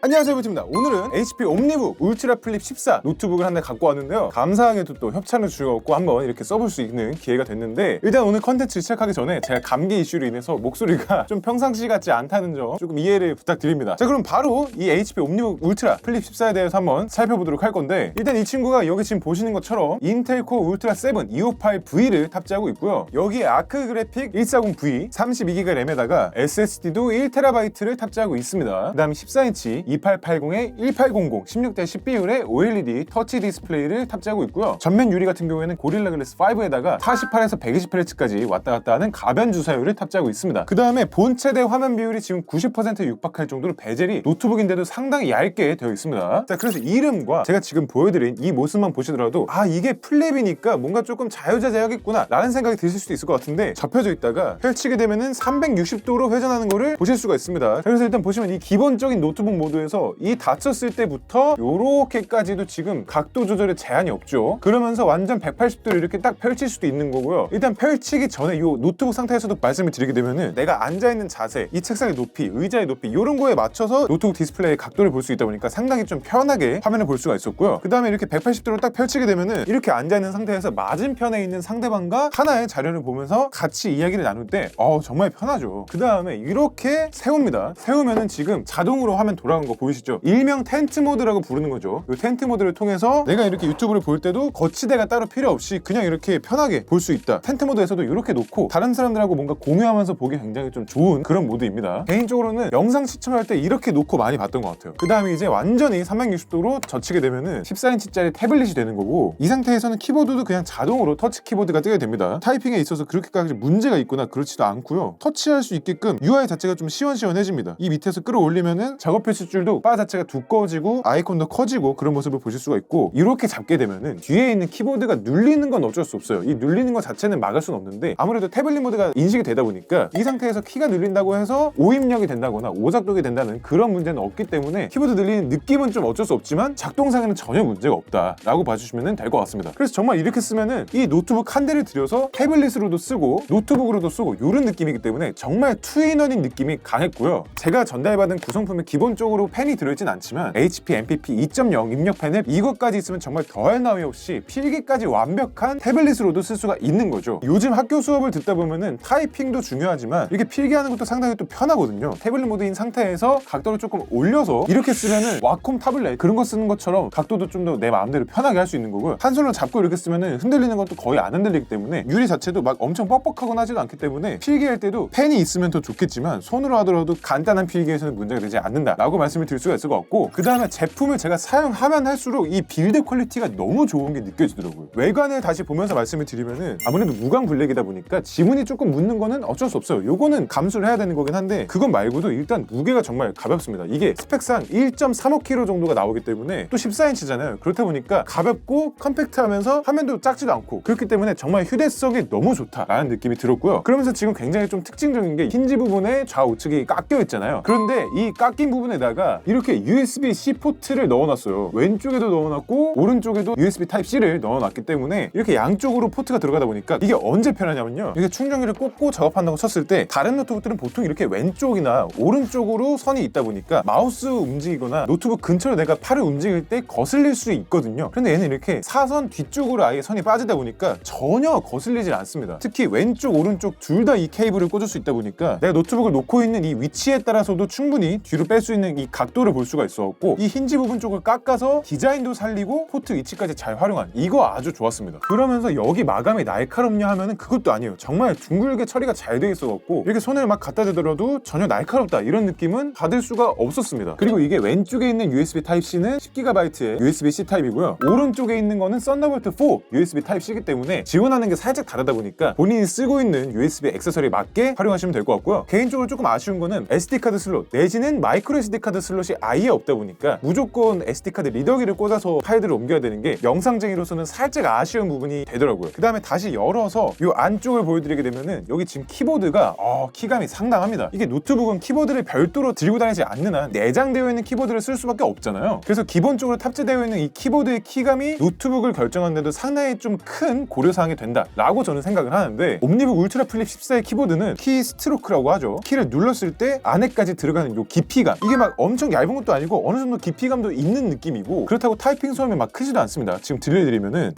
안녕하세요 부입니다. 오늘은 HP 옴니북 울트라 플립 14 노트북을 한 대 갖고 왔는데요. 감사하게도 또 협찬을 주셔갖고 한번 이렇게 써볼 수 있는 기회가 됐는데 일단 오늘 컨텐츠 시작하기 전에 제가 감기 이슈로 인해서 목소리가 좀 평상시 같지 않다는 점 조금 이해를 부탁드립니다. 자 그럼 바로 이 HP 옴니북 울트라 플립 14에 대해서 한번 살펴보도록 할 건데 일단 이 친구가 여기 지금 보시는 것처럼 인텔 코어 울트라 7 258V를 탑재하고 있고요. 여기에 아크 그래픽 140V 32GB 램에다가 SSD도 1TB를 탑재하고 있습니다. 그 다음에 14인치 2880에 1800 16대 10 비율의 OLED 터치 디스플레이를 탑재하고 있고요. 전면 유리 같은 경우에는 고릴라 글래스 5에다가 48에서 120Hz까지 왔다 갔다 하는 가변 주사율을 탑재하고 있습니다. 그 다음에 본체대 화면 비율이 지금 90%에 육박할 정도로 베젤이 노트북인데도 상당히 얇게 되어 있습니다. 자, 그래서 이름과 제가 지금 보여드린 이 모습만 보시더라도 아 이게 플랩이니까 뭔가 조금 자유자재하겠구나 라는 생각이 드실 수도 있을 것 같은데 접혀져 있다가 펼치게 되면은 360도로 회전하는 거를 보실 수가 있습니다. 자, 그래서 일단 보시면 이 기본적인 노트북 모드 에서 이 닫혔을 때부터 요렇게까지도 지금 각도 조절에 제한이 없죠. 그러면서 완전 180도로 이렇게 딱 펼칠 수도 있는 거고요. 일단 펼치기 전에 요 노트북 상태에서도 말씀을 드리게 되면은 내가 앉아 있는 자세, 이 책상의 높이, 의자의 높이 이런 거에 맞춰서 노트북 디스플레이의 각도를 볼 수 있다 보니까 상당히 좀 편하게 화면을 볼 수가 있었고요. 그 다음에 이렇게 180도로 딱 펼치게 되면은 이렇게 앉아 있는 상태에서 맞은편에 있는 상대방과 하나의 자료를 보면서 같이 이야기를 나눌 때 어, 정말 편하죠. 그 다음에 이렇게 세웁니다. 세우면은 지금 자동으로 화면 돌아간 거 보이시죠? 일명 텐트 모드라고 부르는 거죠. 이 텐트 모드를 통해서 내가 이렇게 유튜브를 볼 때도 거치대가 따로 필요 없이 그냥 이렇게 편하게 볼 수 있다. 텐트 모드에서도 이렇게 놓고 다른 사람들하고 뭔가 공유하면서 보기 굉장히 좀 좋은 그런 모드입니다. 개인적으로는 영상 시청할 때 이렇게 놓고 많이 봤던 것 같아요. 그 다음에 이제 완전히 360도로 젖히게 되면은 14인치짜리 태블릿이 되는 거고 이 상태에서는 키보드도 그냥 자동으로 터치 키보드가 뜨게 됩니다. 타이핑에 있어서 그렇게까지 문제가 있거나 그렇지도 않고요. 터치할 수 있게끔 UI 자체가 좀 시원시원해집니다. 이 밑에서 끌어올리면은 작업 표시 줄도 바 자체가 두꺼워지고 아이콘도 커지고 그런 모습을 보실 수가 있고 이렇게 잡게 되면은 뒤에 있는 키보드가 눌리는 건 어쩔 수 없어요. 이 눌리는 것 자체는 막을 수는 없는데 아무래도 태블릿 모드가 인식이 되다 보니까 이 상태에서 키가 눌린다고 해서 오입력이 된다거나 오작동이 된다는 그런 문제는 없기 때문에 키보드 늘리는 느낌은 좀 어쩔 수 없지만 작동상에는 전혀 문제가 없다라고 봐주시면 될 것 같습니다. 그래서 정말 이렇게 쓰면은 이 노트북 한 대를 들여서 태블릿으로도 쓰고 노트북으로도 쓰고 이런 느낌이기 때문에 정말 투인원인 느낌이 강했고요. 제가 전달받은 구성품에 기본적으로 펜이 들어있진 않지만 HP MPP 2.0 입력 펜에 이것까지 있으면 정말 더할 나위 없이 필기까지 완벽한 태블릿으로도 쓸 수가 있는 거죠. 요즘 학교 수업을 듣다 보면은 타이핑도 중요하지만 이렇게 필기하는 것도 상당히 또 편하거든요. 태블릿 모드인 상태에서 각도를 조금 올려서 이렇게 쓰면은 와콤 타블렛 그런 거 쓰는 것처럼 각도도 좀 더 내 마음대로 편하게 할 수 있는 거고요. 한 손으로 잡고 이렇게 쓰면은 흔들리는 것도 거의 안 흔들리기 때문에 유리 자체도 막 엄청 뻑뻑하거나 하지도 않기 때문에 필기할 때도 펜이 있으면 더 좋겠지만 손으로 하더라도 간단한 필기에서는 문제가 되지 않는다라고 말씀 을 드릴 수가 있을 것 같고 그 다음에 제품을 제가 사용하면 할수록 이 빌드 퀄리티가 너무 좋은 게 느껴지더라고요. 외관을 다시 보면서 말씀을 드리면은 아무래도 무광 블랙이다 보니까 지문이 조금 묻는 거는 어쩔 수 없어요. 요거는 감수를 해야 되는 거긴 한데 그건 말고도 일단 무게가 정말 가볍습니다. 이게 스펙상 1.35kg 정도가 나오기 때문에 또 14인치잖아요. 그렇다 보니까 가볍고 컴팩트하면서 화면도 작지도 않고 그렇기 때문에 정말 휴대성이 너무 좋다라는 느낌이 들었고요. 그러면서 지금 굉장히 좀 특징적인 게 힌지 부분에 좌우측이 깎여 있잖아요. 그런데 이 깎인 부분에다가 이렇게 USB-C 포트를 넣어놨어요. 왼쪽에도 넣어놨고 오른쪽에도 USB Type-C를 넣어놨기 때문에 이렇게 양쪽으로 포트가 들어가다 보니까 이게 언제 편하냐면요. 이게 충전기를 꽂고 작업한다고 쳤을 때 다른 노트북들은 보통 이렇게 왼쪽이나 오른쪽으로 선이 있다 보니까 마우스 움직이거나 노트북 근처로 내가 팔을 움직일 때 거슬릴 수 있거든요. 그런데 얘는 이렇게 사선 뒤쪽으로 아예 선이 빠지다 보니까 전혀 거슬리질 않습니다. 특히 왼쪽 오른쪽 둘 다 이 케이블을 꽂을 수 있다 보니까 내가 노트북을 놓고 있는 이 위치에 따라서도 충분히 뒤로 뺄 수 있는 이 각도를 볼 수가 있었고 이 힌지 부분 쪽을 깎아서 디자인도 살리고 포트 위치까지 잘 활용한 이거 아주 좋았습니다. 그러면서 여기 마감이 날카롭냐 하면은 그것도 아니에요. 정말 둥글게 처리가 잘 돼 있어갖고 이렇게 손을 막 갖다 대더라도 전혀 날카롭다 이런 느낌은 받을 수가 없었습니다. 그리고 이게 왼쪽에 있는 USB Type-C는 10GB의 USB-C 타입이고요. 오른쪽에 있는 거는 썬더볼트 4 USB Type-C이기 때문에 지원하는 게 살짝 다르다 보니까 본인이 쓰고 있는 USB 액세서리 맞게 활용하시면 될 것 같고요. 개인적으로 조금 아쉬운 거는 SD 카드 슬롯 내지는 마이크로 SD 카드 슬롯이 아예 없다 보니까 무조건 SD 카드 리더기를 꽂아서 파일들을 옮겨야 되는 게 영상쟁이로서는 살짝 아쉬운 부분이 되더라고요. 그 다음에 다시 열어서 이 안쪽을 보여드리게 되면은 여기 지금 키보드가 어, 키감이 상당합니다. 이게 노트북은 키보드를 별도로 들고 다니지 않는 한 내장되어 있는 키보드를 쓸 수밖에 없잖아요. 그래서 기본적으로 탑재되어 있는 이 키보드의 키감이 노트북을 결정하는데도 상당히 좀 큰 고려사항이 된다 라고 저는 생각을 하는데 옴니북 울트라 플립 14의 키보드는 키 스트로크라고 하죠. 키를 눌렀을 때 안에까지 들어가는 이 깊이감 이게 막 엄청 얇은 것도 아니고 어느 정도 깊이감도 있는 느낌이고 그렇다고 타이핑 소음이 막 크지도 않습니다. 지금 들려드리면은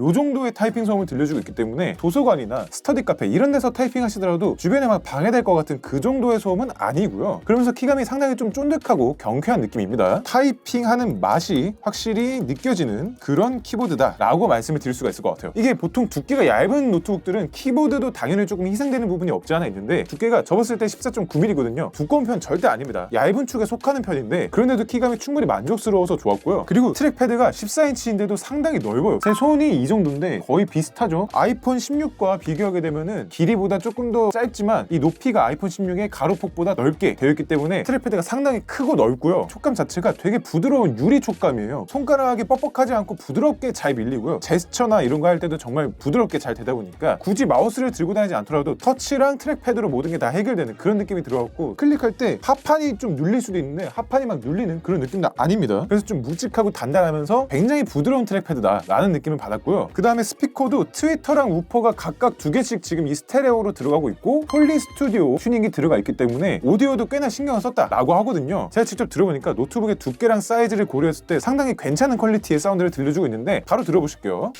요 정도의 타이핑 소음을 들려주고 있기 때문에 도서관이나 스터디 카페 이런 데서 타이핑 하시더라도 주변에 막 방해될 것 같은 그 정도의 소음은 아니고요. 그러면서 키감이 상당히 좀 쫀득하고 경쾌한 느낌입니다. 타이핑하는 맛이 확실히 느껴지는 그런 키보드다라고 말씀을 드릴 수가 있을 것 같아요. 이게 보통 두께가 얇은 노트북들은 키보드도 당연히 조금 희생되는 부분이 없지 않아 있는데 두께가 접었을 때 14.9mm거든요. 두꺼운 편 절대 아닙니다. 얇은 축에 속하는 편인데 그런데도 키감이 충분히 만족스러워서 좋았고요. 그리고 트랙패드가 14인치인데도 상당히 넓어요. 제 손이 이 정도인데 거의 비슷하죠. 아이폰 16과 비교하게 되면은 길이보다 조금 더 짧지만 이 높이가 아이폰 16의 가로폭보다 넓게 되어 있기 때문에 트랙패드가 상당히 크고 넓고요. 촉감 자체가 되게 부드러운 유리 촉감이에요. 손가락이 뻑뻑하지 않고 부드럽게 잘 밀리고요. 제스처나 이런 거 할 때도 정말 부드럽게 잘 되다 보니까 굳이 마우스를 들고 다니지 않더라도 터치랑 트랙패드로 모든 게 다 해결되는 그런 느낌이 들어갖고 클릭할 때 하판이 좀 눌릴 수도 있는데 하판이 막 눌리는 그런 느낌도 아닙니다. 그래서 좀 묵직하고 단단하면서 굉장히 부드러운 트랙패드다라는 느낌을 받았고요. 그 다음에 스피커도 트위터랑 우퍼가 각각 두 개씩 지금 이 스테레오로 들어가고 있고 폴리 스튜디오 튜닝이 들어가 있기 때문에 오디오도 꽤나 신경을 썼다라고 하거든요. 제가 직접 들어보니까 노트북의 두께랑 사이즈를 고려했을 때 상당히 괜찮은 퀄리티의 사운드를 들려주고 있는데 바로 들어보실게요.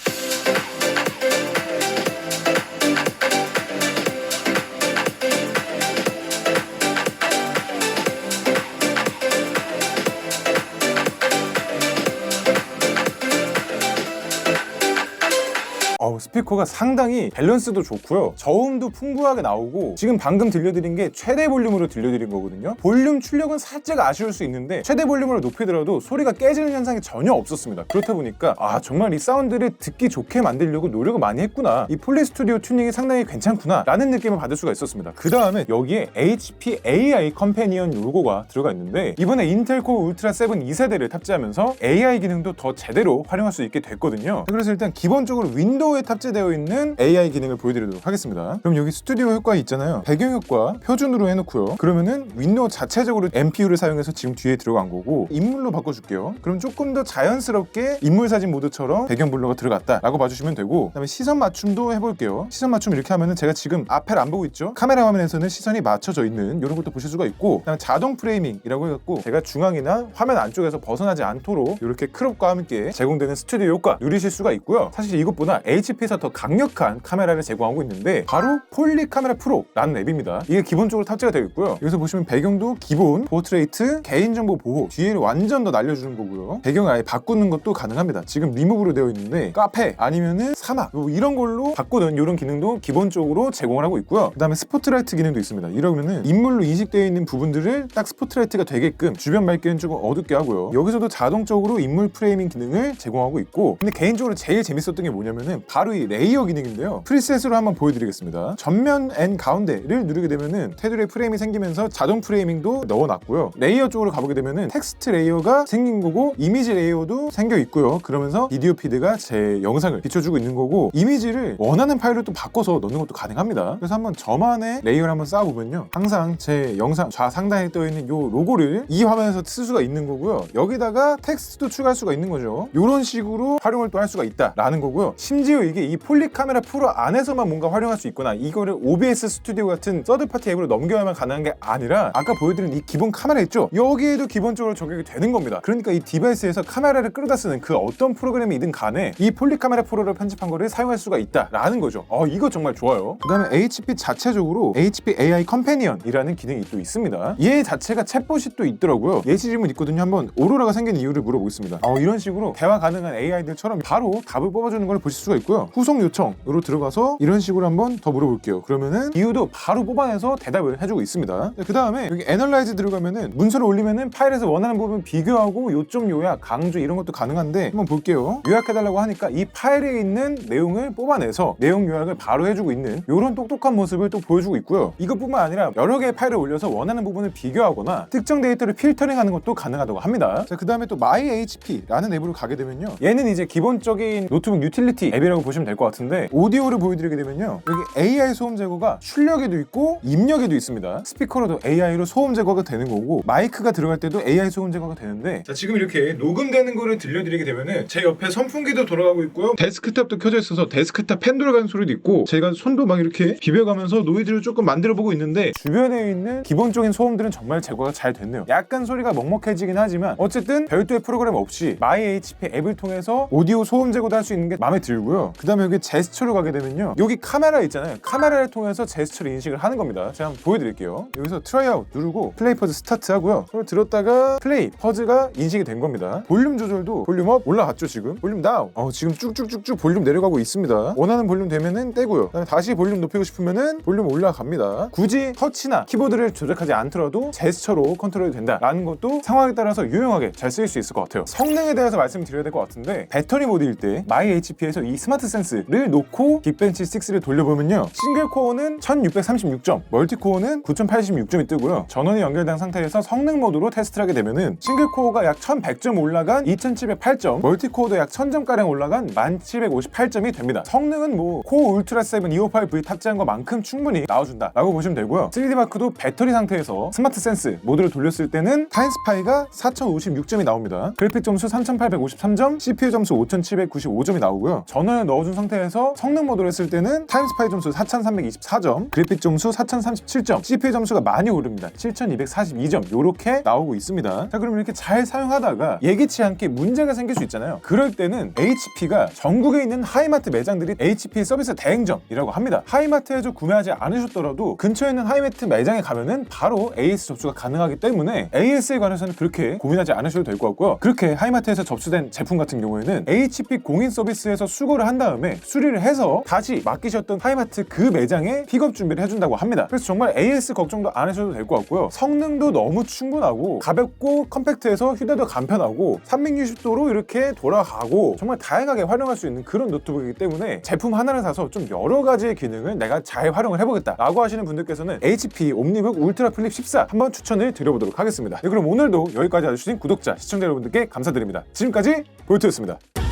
스피커가 상당히 밸런스도 좋고요. 저음도 풍부하게 나오고 지금 방금 들려드린 게 최대 볼륨으로 들려드린 거거든요. 볼륨 출력은 살짝 아쉬울 수 있는데 최대 볼륨으로 높이더라도 소리가 깨지는 현상이 전혀 없었습니다. 그렇다 보니까 아 정말 이 사운드를 듣기 좋게 만들려고 노력을 많이 했구나. 이 폴리 스튜디오 튜닝이 상당히 괜찮구나 라는 느낌을 받을 수가 있었습니다. 그 다음에 여기에 HP AI 컴패니언 로고가 들어가 있는데 이번에 인텔 코어 울트라 7 2세대를 탑재하면서 AI 기능도 더 제대로 활용할 수 있게 됐거든요. 그래서 일단 기본적으로 윈도우에 탑 재되어 있는 AI 기능을 보여드리도록 하겠습니다. 그럼 여기 스튜디오 효과 있잖아요. 배경 효과 표준으로 해놓고요. 그러면은 윈도우 자체적으로 MPU를 사용해서 지금 뒤에 들어간 거고 인물로 바꿔줄게요. 그럼 조금 더 자연스럽게 인물 사진 모드처럼 배경 블러가 들어갔다라고 봐주시면 되고 그다음에 시선 맞춤도 해볼게요. 시선 맞춤 이렇게 하면은 제가 지금 앞에를 안 보고 있죠. 카메라 화면에서는 시선이 맞춰져 있는 이런 것도 보실 수가 있고 그다음에 자동 프레이밍이라고 해갖고 제가 중앙이나 화면 안쪽에서 벗어나지 않도록 이렇게 크롭과 함께 제공되는 스튜디오 효과 누리실 수가 있고요. 사실 이것보다 HP 에서 더 강력한 카메라를 제공하고 있는데 바로 폴리 카메라 프로라는 앱입니다. 이게 기본적으로 탑재가 되어 있고요. 여기서 보시면 배경도 기본 포트레이트 개인정보 보호 뒤에를 완전 더 날려주는 거고요. 배경을 아예 바꾸는 것도 가능합니다. 지금 리무브로 되어 있는데 카페 아니면은 사막 뭐 이런 걸로 바꾸는 이런 기능도 기본적으로 제공을 하고 있고요. 그다음에 스포트라이트 기능도 있습니다. 이러면은 인물로 인식되어 있는 부분들을 딱 스포트라이트가 되게끔 주변 밝기는 조금 어둡게 하고요. 여기서도 자동적으로 인물 프레이밍 기능을 제공하고 있고 근데 개인적으로 제일 재밌었던 게 뭐냐면은 바로 이 레이어 기능인데요. 프리셋으로 한번 보여드리겠습니다. 전면 앤 가운데를 누르게 되면은 테두리 프레임이 생기면서 자동 프레이밍도 넣어놨고요. 레이어 쪽으로 가보게 되면은 텍스트 레이어가 생긴 거고 이미지 레이어도 생겨 있고요. 그러면서 비디오 피드가 제 영상을 비춰주고 있는 거고 이미지를 원하는 파일로 또 바꿔서 넣는 것도 가능합니다. 그래서 한번 저만의 레이어를 한번 쌓아보면요. 항상 제 영상 좌상단에 떠 있는 요 로고를 이 화면에서 쓸 수가 있는 거고요. 여기다가 텍스트도 추가할 수가 있는 거죠. 이런 식으로 활용을 또 할 수가 있다라는 거고요. 심지어 이게 이 폴리 카메라 프로 안에서만 뭔가 활용할 수 있거나 이거를 OBS 스튜디오 같은 서드파티 앱으로 넘겨야만 가능한 게 아니라 아까 보여드린 이 기본 카메라 있죠? 여기에도 기본적으로 적용이 되는 겁니다. 그러니까 이 디바이스에서 카메라를 끌어다 쓰는 그 어떤 프로그램이든 간에 이 폴리 카메라 프로를 편집한 거를 사용할 수가 있다라는 거죠. 어 이거 정말 좋아요. 그 다음에 HP 자체적으로 HP AI 컴패니언이라는 기능이 또 있습니다. 얘 자체가 챗봇이 또 있더라고요. 예시 질문 있거든요. 한번 오로라가 생긴 이유를 물어보겠습니다. 어 이런 식으로 대화 가능한 AI들처럼 바로 답을 뽑아주는 걸 보실 수가 있고요. 후속 요청으로 들어가서 이런 식으로 한번 더 물어볼게요. 그러면은 이유도 바로 뽑아내서 대답을 해주고 있습니다. 그 다음에 여기 애널라이즈 들어가면은 문서를 올리면은 파일에서 원하는 부분 비교하고 요점 요약, 강조 이런 것도 가능한데 한번 볼게요. 요약해달라고 하니까 이 파일에 있는 내용을 뽑아내서 내용 요약을 바로 해주고 있는 이런 똑똑한 모습을 또 보여주고 있고요. 이것뿐만 아니라 여러 개의 파일을 올려서 원하는 부분을 비교하거나 특정 데이터를 필터링하는 것도 가능하다고 합니다. 자, 그 다음에 또 My HP라는 앱으로 가게 되면요. 얘는 이제 기본적인 노트북 유틸리티 앱이라고 보시면 될 것 같은데 오디오를 보여드리게 되면요. 여기 AI 소음 제거가 출력에도 있고 입력에도 있습니다. 스피커로도 AI로 소음 제거가 되는 거고 마이크가 들어갈 때도 AI 소음 제거가 되는데 자 지금 이렇게 녹음되는 거를 들려드리게 되면은 제 옆에 선풍기도 돌아가고 있고요. 데스크탑도 켜져 있어서 데스크탑 팬 돌아가는 소리도 있고 제가 손도 막 이렇게 비벼가면서 노이즈를 조금 만들어 보고 있는데 주변에 있는 기본적인 소음들은 정말 제거가 잘 됐네요. 약간 소리가 먹먹해지긴 하지만 어쨌든 별도의 프로그램 없이 마이 HP 앱을 통해서 오디오 소음 제거도 할 수 있는 게 마음에 들고요. 그 다음 에 여기 제스처로 가게 되면요. 여기 카메라 있잖아요. 카메라를 통해서 제스처를 인식을 하는 겁니다. 제가 한번 보여드릴게요. 여기서 트라이아웃 누르고 플레이 퍼즈 스타트 하고요. 손을 들었다가 플레이 퍼즈가 인식이 된 겁니다. 볼륨 조절도 볼륨 업 올라갔죠 지금? 볼륨 다운. 어, 지금 쭉쭉쭉쭉 볼륨 내려가고 있습니다. 원하는 볼륨 되면은 떼고요. 그다음에 다시 볼륨 높이고 싶으면은 볼륨 올라갑니다. 굳이 터치나 키보드를 조작하지 않더라도 제스처로 컨트롤이 된다라는 것도 상황에 따라서 유용하게 잘 쓰일 수 있을 것 같아요. 성능에 대해서 말씀드려야 될 것 같은데 배터리 모드일 때 마이 HP에서 이 스마트 센 스를 놓고 빅벤치 6를 돌려보면요. 싱글 코어는 1636점 멀티 코어는 9086점이 뜨고요. 전원이 연결된 상태에서 성능 모드로 테스트를 하게 되면은 싱글 코어가 약 1100점 올라간 2708점 멀티 코어도 약 1000점가량 올라간 1758점이 됩니다. 성능은 뭐 코어 울트라 7 258V 탑재한 것만큼 충분히 나와준다 라고 보시면 되고요. 3D 마크도 배터리 상태에서 스마트 센스 모드를 돌렸을 때는 타임스파이가 4056점이 나옵니다. 그래픽 점수 3853점 CPU 점수 5795점이 나오고요. 전원을 넣어준 상태에서 성능 모드를 했을 때는 타임스파이 점수 4324점 그래픽 점수 4037점 CPU 점수가 많이 오릅니다. 7242점 요렇게 나오고 있습니다. 자 그럼 이렇게 잘 사용하다가 예기치 않게 문제가 생길 수 있잖아요. 그럴 때는 HP가 전국에 있는 하이마트 매장들이 HP 서비스 대행점이라고 합니다. 하이마트에서 구매하지 않으셨더라도 근처에 있는 하이마트 매장에 가면은 바로 AS 접수가 가능하기 때문에 AS에 관해서는 그렇게 고민하지 않으셔도 될 것 같고요. 그렇게 하이마트에서 접수된 제품 같은 경우에는 HP 공인 서비스에서 수거를 한 다음에 수리를 해서 다시 맡기셨던 하이마트 그 매장에 픽업 준비를 해준다고 합니다. 그래서 정말 AS 걱정도 안 하셔도 될 것 같고요. 성능도 너무 충분하고 가볍고 컴팩트해서 휴대도 간편하고 360도로 이렇게 돌아가고 정말 다양하게 활용할 수 있는 그런 노트북이기 때문에 제품 하나를 사서 좀 여러 가지의 기능을 내가 잘 활용을 해보겠다 라고 하시는 분들께서는 HP 옴니북 울트라 플립 14 한번 추천을 드려보도록 하겠습니다. 네, 그럼 오늘도 여기까지 와주신 구독자 시청자 여러분들께 감사드립니다. 지금까지 볼트였습니다